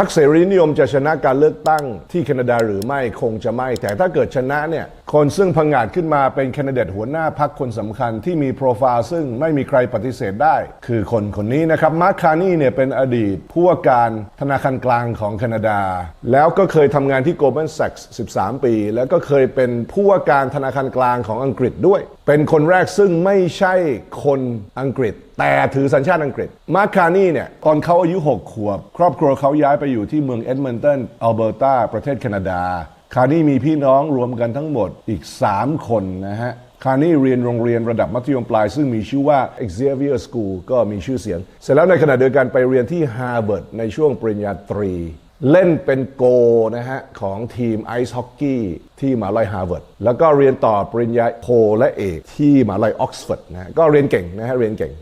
พรรคเสรีนิยมจะชนะการเลือกตั้งที่แคนาดาหรือไม่คงจะไม่ แต่ถ้าเกิดชนะเนี่ยคนซึ่งพังอาจขึ้นมาเป็นแคนดิเดตหัวหน้าพรรคคนสำคัญที่มีโปรไฟล์ซึ่งไม่มีใครปฏิเสธได้ คือคนคนนี้นะครับมาร์คคาร์นี่เนี่ยเป็นอดีตผู้ว่าการธนาคารกลางของแคนาดา แล้วก็เคยทำงานที่ Goldman Sachs 13 ปี แล้วก็เคยเป็นผู้ว่าการธนาคารกลางของอังกฤษด้วย เป็นคนแรกซึ่งไม่ใช่คนอังกฤษ แต่ถือสัญชาติอังกฤษ มาร์คคาร์นี่เนี่ย ตอนเขาอายุ 6 ขวบ ครอบครัวเขาย้ายไปอยู่ที่เมืองเอ็ดมอนตันอัลเบอร์ตา ประเทศแคนาดา คาร์นี่มีพี่น้องรวมกันทั้งหมดอีก 3 คนนะฮะ คาร์นี่เรียนโรงเรียนระดับมัธยมปลาย ซึ่งมีชื่อว่า Xavier School ก็มีชื่อเสียง เสร็จแล้วในขณะเดียวกันไปเรียนที่ Harvard ในช่วงปริญญาตรี เล่นเป็นโกนะฮะ ของทีมไอซ์ฮอกกี้ที่มหาลัยฮาร์วาร์ดแล้วก็เรียนต่อปริญญาโทและเอกที่มหาลัยออกซฟอร์ดนะฮะก็เรียนเก่งนะฮะเรียนเก่ง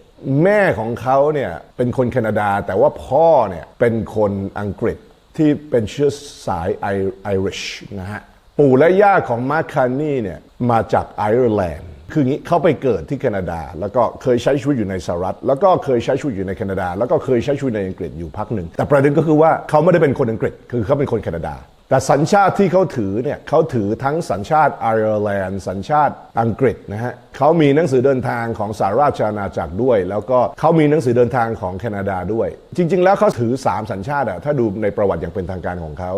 แม่ของเขาเนี่ยเป็นคนแคนาดา แต่ว่าพ่อเนี่ยเป็นคนอังกฤษที่เป็นเชื้อสายไอริชนะฮะปู่และย่าของมาร์คคานี่เนี่ยมาจากไอร์แลนด์คืองี้เขาไปเกิดที่แคนาดา แล้วก็เคยใช้ชีวิตอยู่ในสหรัฐ แล้วก็เคยใช้ชีวิตอยู่ในแคนาดา แล้วก็เคยใช้ชีวิตในอังกฤษอยู่พักหนึ่งแต่ประเด็นก็คือว่าเขาไม่ได้เป็นคนอังกฤษ คือเขาเป็นคนแคนาดา แต่สัญชาติที่เขาถือเนี่ยเขาถือทั้งสัญชาติไอร์แลนด์สัญชาติอังกฤษนะฮะเขามีหนังสือเดินทางของสหราชอาณาจักรด้วย แล้วก็เขามีหนังสือเดินทางของแคนาดาด้วย จริง ๆ แล้วเขาถือ 3 สัญชาติอะถ้าดูในประวัติอย่างเป็นทางการของเขา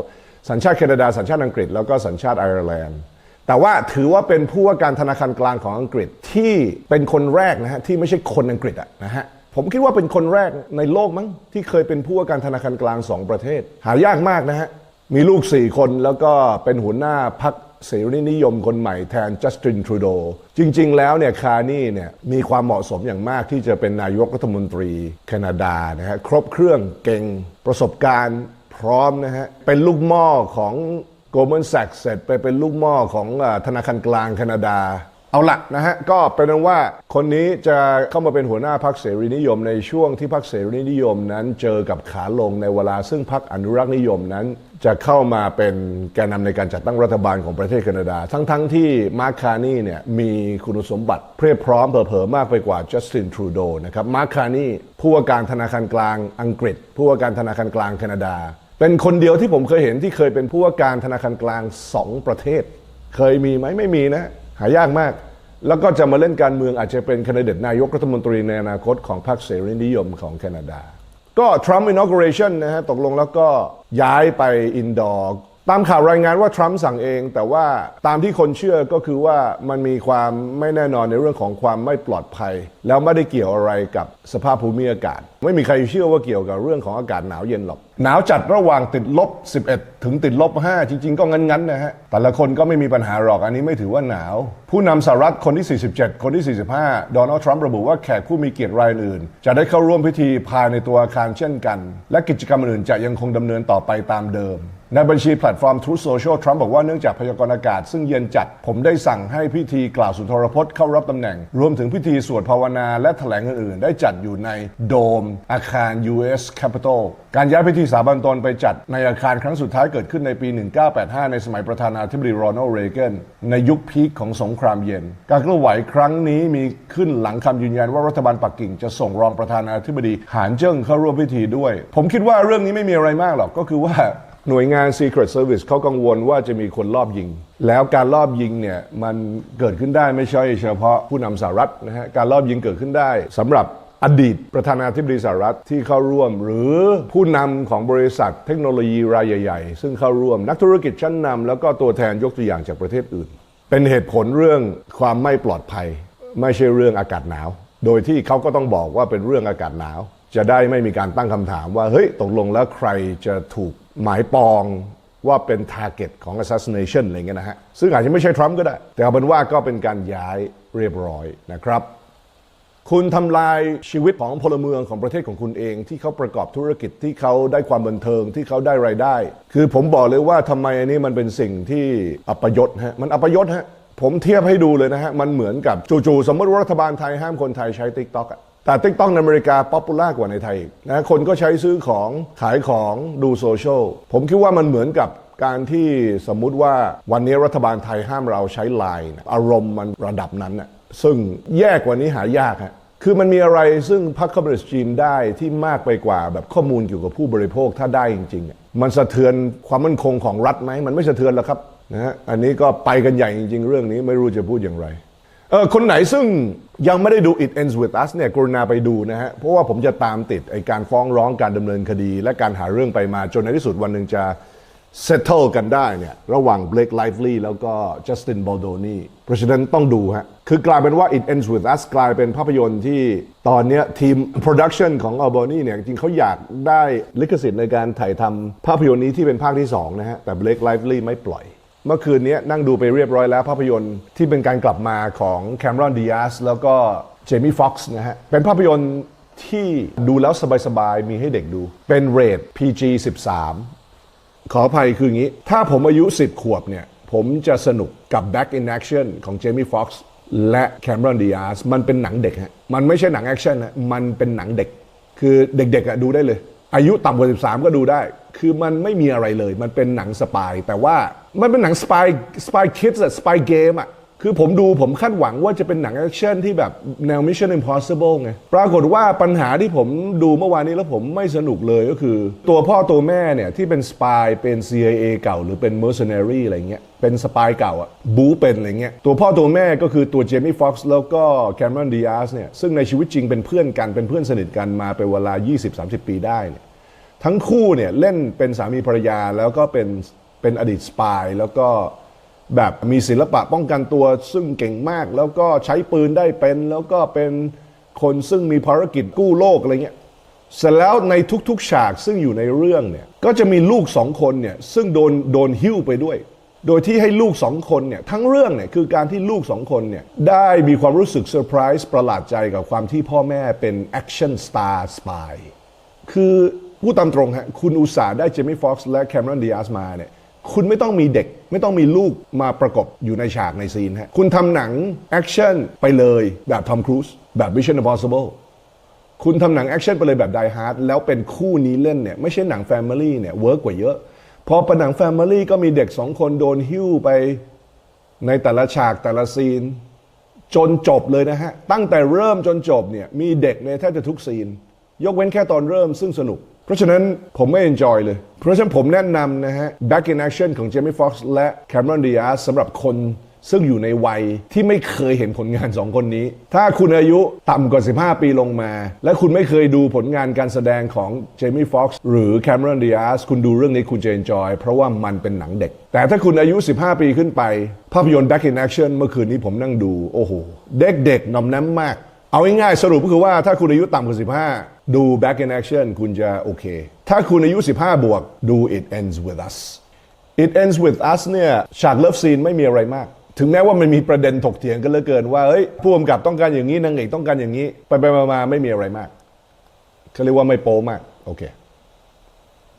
สัญชาติแคนาดาสัญชาติอังกฤษแล้วก็สัญชาติไอร์แลนด์แต่ว่าถือว่าเป็นผู้ว่าการธนาคารกลางของอังกฤษที่เป็นคนแรกนะฮะที่ไม่ใช่คนอังกฤษอะนะฮะผมคิดว่าเป็นคนแรกในโลกมั้งที่เคยเป็นผู้ว่าการธนาคารกลางสองประเทศ หายากมากนะฮะ มีลูก4คนแล้วก็เป็นหัวหน้าพรรคเสรีนิยมคนใหม่แทนจัสตินทรูโดจริง ๆ แล้วเนี่ยคาร์นี่เนี่ยมีความเหมาะสมอย่างมากที่จะเป็นนายกรัฐมนตรีแคนาดานะฮะครบเครื่องเก่งประสบการณ์พร้อมนะฮะเป็นลูกหม้อของ Goldman Sachs เสร็จไปเป็นลูกหม้อของธนาคารกลางแคนาดา เอาละนะฮะก็เป็นว่าคนนี้จะเข้ามาเป็นหัวหน้าพรรคเสรีนิยมในช่วงที่พรรคเสรีนิยมนั้นเจอกับขาลงในเวลาซึ่งพรรคอนุรักษ์นิยมนั้น จะเข้ามาเป็นแกนนำในการจัดตั้งรัฐบาลของประเทศแคนาดา ทั้งๆทที่มาร์คคานี่เนี่ยมีคุณสมบัติเพียบพร้อมเผลอๆมากไปกว่าจัสตินทรูโดนะครับมาร์คคานี่ผู้ว่าการธนาคารกลางอังกฤษ ผู้ว่าการธนาคารกลางแคนาดา เป็นคนเดียวที่ผมเคยเห็นที่เคยเป็นผู้ว่าการธนาคารกลางสองประเทศ เคยมีไหมไม่มีนะ หายากมาก แล้วก็จะมาเล่นการเมืองอาจจะเป็นคนดิเดตนายกรัฐมนตรีในอนาคตของพรรคเสรีนิยมของแคนาดา ก็ Trump inauguration นะฮะตกลงแล้วก็ย้ายไปอินดอร์ตามข่าวรายงานว่าทรัมป์สั่งเอง แต่ว่าตามที่คนเชื่อก็คือว่ามันมีความไม่แน่นอนในเรื่องของความไม่ปลอดภัย แล้วไม่ได้เกี่ยวอะไรกับสภาพภูมิอากาศ ไม่มีใครเชื่อว่าเกี่ยวกับเรื่องของอากาศหนาวเย็นหรอก หนาวจัดระหว่างติดลบ 11 ถึงติดลบ 5 จริง ๆ ก็งั้นๆนะฮะ แต่ละคนก็ไม่มีปัญหาหรอกอันนี้ไม่ถือว่าหนาว ผู้นำสหรัฐคนที่ 47 คนที่ 45 โดนัลด์ทรัมป์ระบุว่าแขกผู้มีเกียรติรายอื่น จะได้เข้าร่วมพิธีภายในตัวอาคารเช่นกัน และกิจกรรมอื่นจะยังคงดำเนินต่อไปตามเดิมในบัญชีแพลตฟอร์ม Truth Social ทรัมป์บอกว่าเนื่องจากพยากรณ์อากาศซึ่งเย็นจัด ผมได้สั่งให้พิธีกล่าวสุนทรพจน์เข้ารับตำแหน่ง รวมถึงพิธีสวดภาวนาและแถลงอื่นๆ ได้จัดอยู่ในโดมอาคาร US Capitol การย้ายพิธีสถาบันตนไปจัดในอาคารครั้งสุดท้ายเกิดขึ้นในปี 1985 ในสมัยประธานาธิบดีโรนัลด์เรเกนในยุคพีคของสงครามเย็น การเคลื่อนไหวครั้งนี้มีขึ้นหลังคำยืนยันว่ารัฐบาลปักกิ่งจะส่งรองประธานาธิบดีหานเจิ้งเข้าร่วมพิธีด้วย ผมคิดว่าเรื่องนี้ไม่มีอะไรมากหรอกก็คือว่าหน่วยงาน Secret Service เขากังวลว่าจะมีคนลอบยิง แล้วการลอบยิงเนี่ยมันเกิดขึ้นได้ไม่ใช่เฉพาะผู้นำสหรัฐนะฮะการลอบยิงเกิดขึ้นได้สำหรับ อดีตประธานาธิบดีสหรัฐที่เข้าร่วม หรือผู้นำของบริษัทเทคโนโลยีรายใหญ่ๆ ซึ่งเข้าร่วมนักธุรกิจชั้นนำแล้วก็ตัวแทนยกตัวอย่างจากประเทศอื่น เป็นเหตุผลเรื่องความไม่ปลอดภัย ไม่ใช่เรื่องอากาศหนาว โดยที่เขาก็ต้องบอกว่าเป็นเรื่องอากาศหนาว จะได้ไม่มีการตั้งคำถามว่าเฮ้ยตกลงแล้วใครจะถูกหมายปองว่าเป็น target ของ assassination อะไรเงี้ยนะฮะ ซึ่งอาจจะไม่ใช่ทรัมป์ก็ได้ แต่เอาเป็นว่าก็เป็นการย้ายเรียบร้อยนะครับ คุณทำลายชีวิตของพลเมืองของประเทศของคุณเอง ที่เขาประกอบธุรกิจที่เขาได้ความบันเทิงที่เขาได้รายได้ คือผมบอกเลยว่าทำไมอันนี้มันเป็นสิ่งที่อัปยศฮะมันอัปยศฮะผมเทียบให้ดูเลยนะฮะ มันเหมือนกับจู่ๆสมมติว่ารัฐบาลไทยห้ามคนไทยใช้ t ิ k t o k อะแต่ t ิ k t o k ในอเมริกาป๊อปปูล่ากว่าในไทยนะคนก็ใช้ซื้อของขายของดูโซเชียลผมคิดว่ามันเหมือนกับการที่สมมุติว่าวันนี้รัฐบาลไทยห้ามเราใช้ไลน์อารมณ์มันระดับนั้นน่ะ ซึ่งแย่กว่านี้หายากฮะคือมันมีอะไรซึ่งพรรคคอมมิวนิสต์จีนได้ที่มากไปกว่าแบบข้อมูลเกี่ยวกับผู้บริโภคถ้าได้จริงๆอะมันสะเทือนความมั่นคงของรัฐไหมมันไม่สะเทือนหรอกครับนะฮะอันนี้ก็ไปกันใหญ่จริง ๆ เรื่องนี้ไม่รู้จะพูดอย่างไรเออคนไหนซึ่งยังไม่ได้ดู It Ends With Us เนี่ยกรุณาไปดูนะฮะ เพราะว่าผมจะตามติดไอการฟ้องร้องการดำเนินคดี และการหาเรื่องไปมาจนในที่สุดวันหนึ่งจะ settle กันได้เนี่ยระหว่าง Blake Lively แล้วก็ Justin Baldoni เพราะฉะนั้นต้องดูฮะ คือกลายเป็นว่า It Ends With Us กลายเป็นภาพยนตร์ที่ตอนนี้ทีม production ของ Albany เนี่ย จริงเขาอยากได้ลิขสิทธิ์ในการถ่ายทำภาพยนตร์นี้ที่เป็นภาคที่ 2 นะฮะ แต่ Blake Lively ไม่ปล่อย เมื่อคืนนี้นั่งดูไปเรียบร้อยแล้วภาพยนตร์ที่เป็นการกลับมาของ Cameron Diaz แล้วก็เจมี่ฟ็อกซ์นะฮะเป็นภาพยนตร์ที่ดูแล้วสบายๆ มีให้เด็กดู เป็นเรท PG 13 ขออภัยคืออย่างนี้ ถ้าผมอายุ 10 ขวบเนี่ย ผมจะสนุกกับ Back in Action ของเจมี่ฟ็อกซ์และ Cameron Diaz มันเป็นหนังเด็กฮะมันไม่ใช่หนังแอคชั่นนะมันเป็นหนังเด็ก คือเด็กๆอะดูได้เลย อายุต่ำกว่า 13 ก็ดูได้ คือมันไม่มีอะไรเลย มันเป็นหนังสปายแต่ว่ามันเป็นหนังสปายสปายคิดส์อะสปายเกมอะ คือผมดูผมคาดหวังว่าจะเป็นหนังแอคชั่นที่แบบแนว Mission Impossible ไง ปรากฏว่าปัญหาที่ผมดูเมื่อวานนี้แล้วผมไม่สนุกเลยก็คือ ตัวพ่อตัวแม่เนี่ยที่เป็นสปายเป็น CIA เก่า หรือเป็น mercenary อะไรเงี้ย เป็นสปายเก่าอะบูเป็นอะไรเงี้ย ตัวพ่อตัวแม่ก็คือตัวเจมี่ฟ็อกซ์แล้วก็แคมรอนดีอาสเนี่ย ซึ่งในชีวิตจริงเป็นเพื่อนกัน เป็นเพื่อนสนิทกันมาเป็นเวลา 20-30 ปีได้เนี่ยทั้งคู่เนี่ยเล่นเป็นสามีภรรยาแล้วก็เป็นเป็นอดีตสปายแล้วก็ แบบมีศิลปะป้องกันตัวซึ่งเก่งมาก แล้วก็ใช้ปืนได้เป็น แล้วก็เป็นคนซึ่งมีภารกิจกู้โลกอะไรเงี้ยเสร็จแล้วในทุกๆ ฉากซึ่งอยู่ในเรื่องเนี่ยก็จะมีลูกสองคนเนี่ยซึ่งโดนโดนหิ้วไปด้วย โดยที่ให้ลูกสองคนเนี่ยทั้งเรื่องเนี่ยคือการที่ลูกสองคนเนี่ยได้มีความรู้สึกเซอร์ไพรส์ประหลาดใจกับความที่พ่อแม่เป็นแอคชั่นสตาร์สปายคือพูดตามตรงฮะคุณอุตสาห์ได้เจมี่ฟ็อกซ์และแคมรอนดีอาสมาเนี่ย คุณไม่ต้องมีเด็ก ไม่ต้องมีลูกมาประกบอยู่ในฉากในซีนฮะคุณทำหนังแอคชั่นไปเลยแบบทอมครูซแบบ Mission Impossible คุณทำหนังแอคชั่นไปเลยแบบ Die Hard แล้วเป็นคู่นี้เล่นเนี่ยไม่ใช่หนังแฟมิลี่เนี่ยเวิร์กกว่าเยอะ พอเป็นหนังแฟมิลี่ก็มีเด็กสองคนโดนหิ้วไปในแต่ละฉากแต่ละซีน จนจบเลยนะฮะ ตั้งแต่เริ่มจนจบเนี่ยมีเด็กในแทบจะทุกซีน ยกเว้นแค่ตอนเริ่มซึ่งสนุก เพราะฉะนั้นผมไม่ enjoy เลย เพราะฉะนั้นผมแนะนำนะฮะ Back in Action ของ Jamie Foxx และ Cameron Diaz สำหรับคนซึ่งอยู่ในวัยที่ไม่เคยเห็นผลงานสองคนนี้ ถ้าคุณอายุต่ำกว่า 15 ปีลงมา และคุณไม่เคยดูผลงานการแสดงของ Jamie Foxx หรือ Cameron Diaz คุณดูเรื่องนี้คุณจะ enjoy เพราะว่ามันเป็นหนังเด็ก แต่ถ้าคุณอายุ 15 ปีขึ้นไป ภาพยนตร์ Back in Action เมื่อคืนนี้ผมนั่งดู โอ้โห เด็กๆน่อมน้ำมาก เอาง่ายๆสรุปก็คือว่าถ้าคุณอายุต่ำกว่า 15 ดู Back in Action คุณจะโอเค ถ้าคุณอายุ 15 บวก ดู It Ends With Us It Ends With Us เนี่ยฉากเลิฟซีนไม่มีอะไรมาก ถึงแม้ว่ามันมีประเด็นถกเถียงกันเหลือเกินว่าเฮ้ยผู้กำกับต้องการอย่างนี้นางเอกต้องการอย่างนี้ ไปไปมาๆไม่มีอะไรมากเขาเรียกว่าไม่โป้มาก โอเค